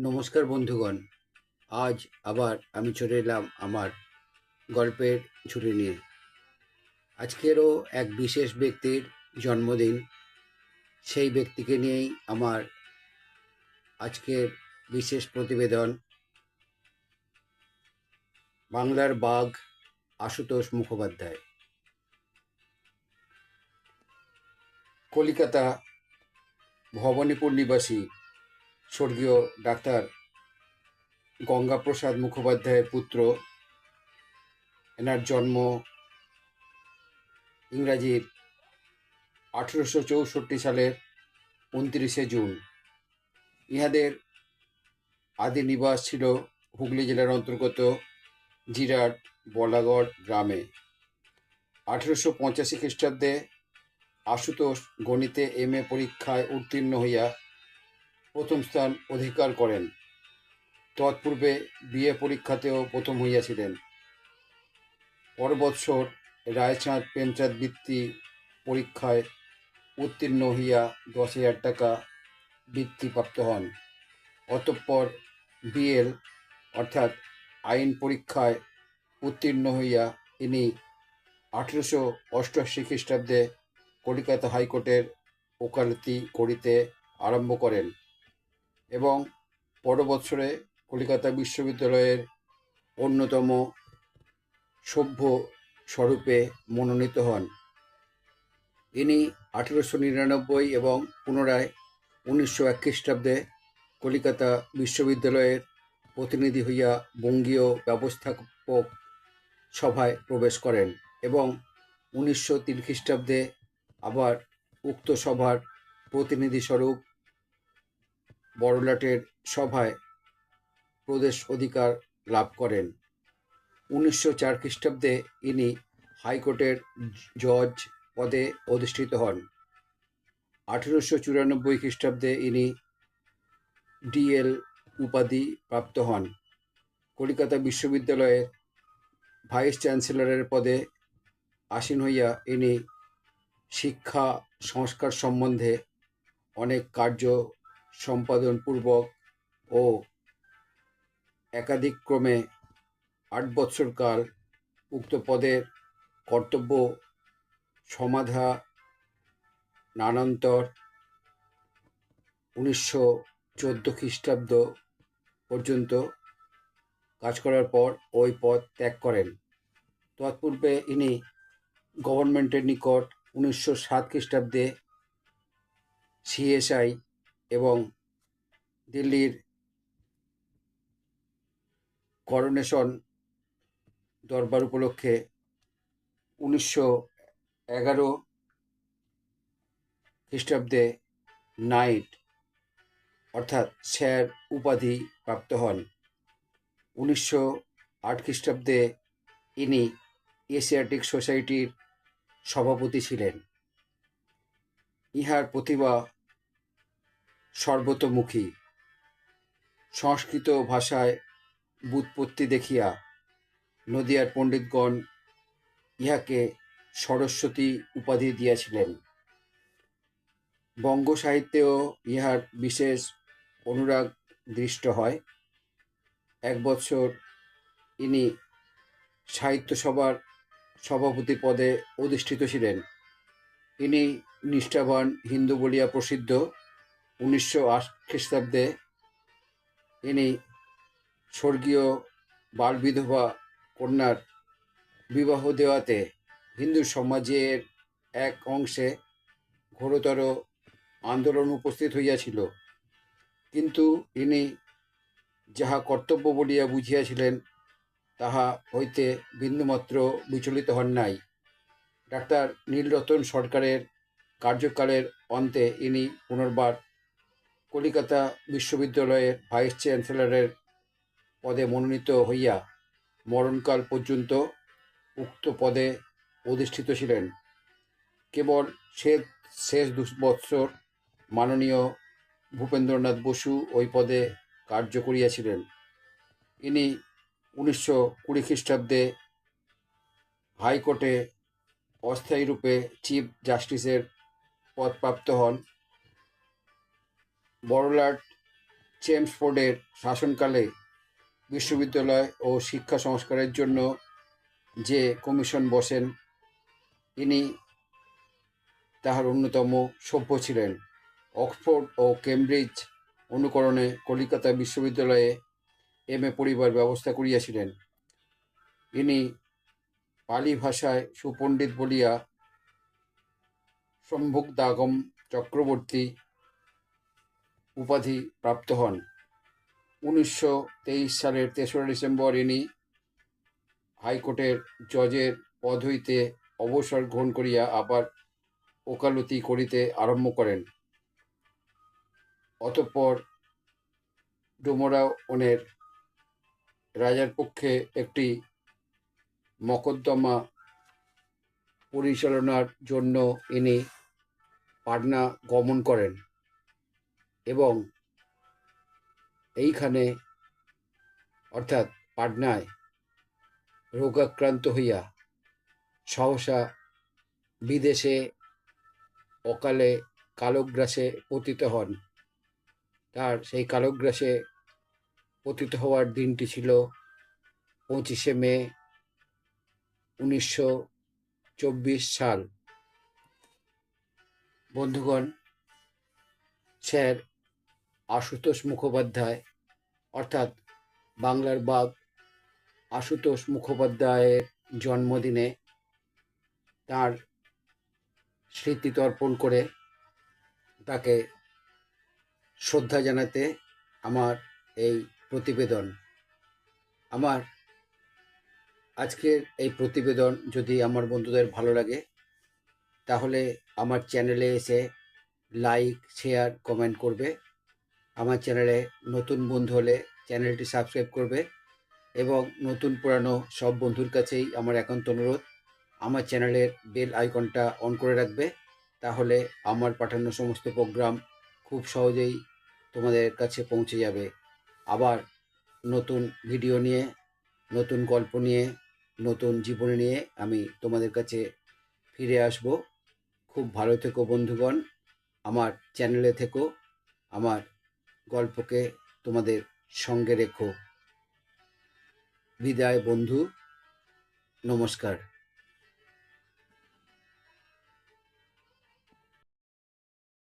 নমস্কার বন্ধুগণ। আজ আবার আমি চলে এলাম আমার গল্পের ঝুড়ি নিয়ে। আজকেরও এক বিশেষ ব্যক্তির জন্মদিন। সেই ব্যক্তিকে নিয়েই আমার আজকের বিশেষ প্রতিবেদন। বাংলার বাঘ আশুতোষ মুখোপাধ্যায়। কলিকাতা ভবানীপুর নিবাসী স্বর্গীয় ডাক্তার গঙ্গাপ্রসাদ মুখোপাধ্যায়ের পুত্র। এনার জন্ম ইংরাজির আঠেরোশো চৌষট্টি সালের উনত্রিশে জুন। ইহাদের আদি নিবাস ছিল হুগলি জেলার অন্তর্গত জিরাট বলাগড় গ্রামে। আঠেরোশো পঁচাশি খ্রিস্টাব্দে আশুতোষ গণিতে এম এ পরীক্ষায় উত্তীর্ণ হইয়া প্রথম স্থান অধিকার করেন। তৎপূর্বে বিএ পরীক্ষাতেও প্রথম হইয়াছিলেন। পর বৎসর রায়চাঁদ প্রেমচাঁদ বৃত্তি পরীক্ষায় উত্তীর্ণ হইয়া দশ হাজার টাকা বৃত্তিপ্রাপ্ত হন। অতঃপর বিএল অর্থাৎ আইন পরীক্ষায় উত্তীর্ণ হইয়া ইনি আঠেরোশো অষ্টআশি খ্রিস্টাব্দে কলিকাতা হাইকোর্টের ওকালতি করিতে আরম্ভ করেন। এবং পর বৎসরে কলিকাতা বিশ্ববিদ্যালয়ের অন্যতম সভ্য স্বরূপে মনোনীত হন। ইনি আঠেরোশো নিরানব্বই এবং পুনরায় উনিশশো এক খ্রিস্টাব্দে কলিকাতা বিশ্ববিদ্যালয়ের প্রতিনিধি হইয়া বঙ্গীয় ব্যবস্থাপক সভায় প্রবেশ করেন এবং উনিশশো তিন খ্রিস্টাব্দে আবার উক্ত সভার প্রতিনিধিস্বরূপ বড়লাটের সভায় প্রদেশ অধিকার লাভ করেন। উনিশশো চার খ্রিস্টাব্দে ইনি হাইকোর্টের জজ পদে অধিষ্ঠিত হন। আঠেরোশো চুরানব্বই খ্রিস্টাব্দে ইনি ডিএল উপাধি প্রাপ্ত হন। কলিকাতা বিশ্ববিদ্যালয়ের ভাইস চ্যান্সেলরের পদে আসীন হইয়া ইনি শিক্ষা, সংস্কার সম্বন্ধে অনেক কার্য সম্পাদনপূর্বক ও একাধিক্রমে আট বৎসরকাল উক্ত পদের কর্তব্য, সমাধা, নানান্তর, উনিশশো চোদ্দ খ্রিস্টাব্দ পর্যন্ত কাজ করার পর ওই পদ ত্যাগ করেন। তৎপূর্বে ইনি গভর্নমেন্টের নিকট উনিশশো সাত খ্রিস্টাব্দে সিএসআই এবং দিল্লির করোনেশন দরবার উপলক্ষে উনিশশো এগারো খ্রিস্টাব্দে নাইট, অর্থাৎ স্যার উপাধি প্রাপ্ত হন। উনিশশো আট খ্রিস্টাব্দে ইনি এশিয়াটিক সোসাইটির সভাপতি ছিলেন। ইহার প্রতিভা সর্বতোমুখী। সংস্কৃত ভাষায় বুৎপত্তি দেখিয়া নদিয়ার পণ্ডিতগণ ইহাকে সরস্বতী উপাধি দিয়াছিলেন। বঙ্গ সাহিত্যেও ইহার বিশেষ অনুরাগ দৃষ্ট হয়। এক বৎসর ইনি সাহিত্য সভার সভাপতি পদে অধিষ্ঠিত ছিলেন। ইনি নিষ্ঠাবান হিন্দু বলিয়া প্রসিদ্ধ। উনিশশো আট খ্রিস্টাব্দে ইনি স্বর্গীয় বালবিধবা কন্যার বিবাহ দেওয়াতে হিন্দু সমাজের এক অংশে ঘোরতর আন্দোলন উপস্থিত হইয়াছিল। কিন্তু ইনি যাহা কর্তব্য বলিয়া বুঝিয়াছিলেন, তাহা হইতে বিন্দুমাত্র বিচলিত হন নাই। ডাক্তার নীলরতন সরকারের কার্যকালের অন্তে ইনি পুনর্বার কলিকাতা বিশ্ববিদ্যালয়ের ভাইস চ্যান্সেলরের পদে মনোনীত হইয়া মরণকাল পর্যন্ত উক্ত পদে অধিষ্ঠিত ছিলেন। কেবল সে শেষ দু বৎসর মাননীয় ভূপেন্দ্রনাথ বসু ওই পদে কার্য করিয়াছিলেন। ইনি উনিশশো কুড়ি খ্রিস্টাব্দে হাইকোর্টে অস্থায়ী রূপে চিফ জাস্টিসের পদপ্রাপ্ত হন। বড়লাট চেমসফোর্ডের শাসনকালে বিশ্ববিদ্যালয় ও শিক্ষা সংস্কারের জন্য যে কমিশন বসেন, তিনি তাহার অন্যতম সভ্য ছিলেন। অক্সফোর্ড ও কেমব্রিজ অনুকরণে কলিকাতা বিশ্ববিদ্যালয়ে এম এ পড়িবার ব্যবস্থা করিয়াছিলেন। ইনি পালি ভাষায় সুপণ্ডিত বলিয়া সম্ভুকদাগম চক্রবর্তী উপাধি প্রাপ্ত হন। উনিশশো তেইশ সালের তেসরা ডিসেম্বর ইনি হাইকোর্টের জজের পদ হইতে অবসর গ্রহণ করিয়া আবার ওকালতি করিতে আরম্ভ করেন। অতঃপর ডোমরাওনের রাজার পক্ষে একটি মকদ্দমা পরিচালনার জন্য ইনি পাটনা গমন করেন। এবং এইখানে অর্থাৎ পাটনায় রোগাক্রান্ত হইয়া সহসা বিদেশে অকালে কালগ্রাসে পতিত হন। তার সেই কালগ্রাসে পতিত হওয়ার দিনটি ছিল পঁচিশে মে উনিশশো চব্বিশ সাল। বন্ধুগণ, স্যার আশুতোষ মুখোপাধ্যায়, অর্থাৎ বাংলার বাঘ আশুতোষ মুখোপাধ্যায়ের জন্মদিনে তার স্মৃতি তর্পণ করে তাকে শ্রদ্ধা জানাতে আমার এই প্রতিবেদন। আমার আজকের এই প্রতিবেদন যদি আমার বন্ধুদের ভালো লাগে, তাহলে আমার চ্যানেলে এসে লাইক, শেয়ার, কমেন্ট করবে। আমার চ্যানেলে নতুন বন্ধু হলে চ্যানেলটি সাবস্ক্রাইব করবে এবং নতুন পুরানো সব বন্ধুর কাছেই আমার একান্ত অনুরোধ, আমার চ্যানেলের বেল আইকনটা অন করে রাখবে তাহলে আমার পাঠানো সমস্ত প্রোগ্রাম খুব সহজেই তোমাদের কাছে পৌঁছে যাবে। আবার নতুন ভিডিও নিয়ে, নতুন গল্প নিয়ে, নতুন জীবনী নিয়ে আমি তোমাদের কাছে ফিরে আসব। খুব ভালো থেকো বন্ধুগণ, আমার চ্যানেলে থেকো, আমার গল্পকে তোমাদের সঙ্গে রেখো। বিদায় বন্ধু নমস্কার।